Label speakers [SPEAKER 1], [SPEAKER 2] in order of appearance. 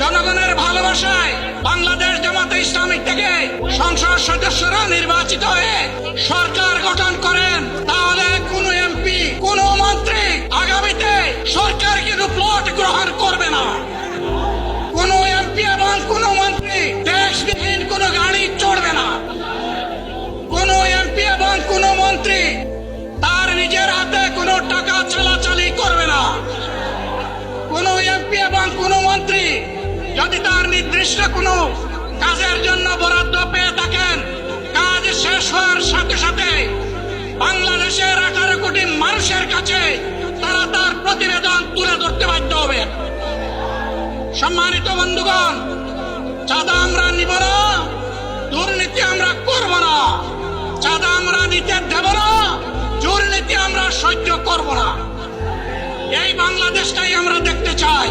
[SPEAKER 1] জনগণের ভালোবাসায় বাংলাদেশ জামাতে ইসলামিক থেকে সংসদ সদস্যরা নির্বাচিত হয়ে সরকার গঠন করেন, তাহলে কোন এমপি কোন মন্ত্রী আগামীতে সরকার কিন্তু প্লট গ্রহণ করবে না। কোন এমপি এবং কোন মন্ত্রী ট্যাক্সবিহীন কোন গাড়ি চড়বে না। কোন এমপি এবং কোন মন্ত্রী তার নিজের হাতে কোনো টাকা চালাচালি সাথে বাংলাদেশের আঠারো কোটি মানুষের কাছে তারা তার প্রতিবেদন তুলে ধরতে বাধ্য হবে। সম্মানিত বন্ধুগণ, চাঁদা আমরা নিব না, দুর্নীতি আমরা করব না। চাঁদা আমরা নিতে দেব না, দুর্নীতি আমরা সহ্য করব না। এই বাংলাদেশটাই আমরা দেখতে চাই।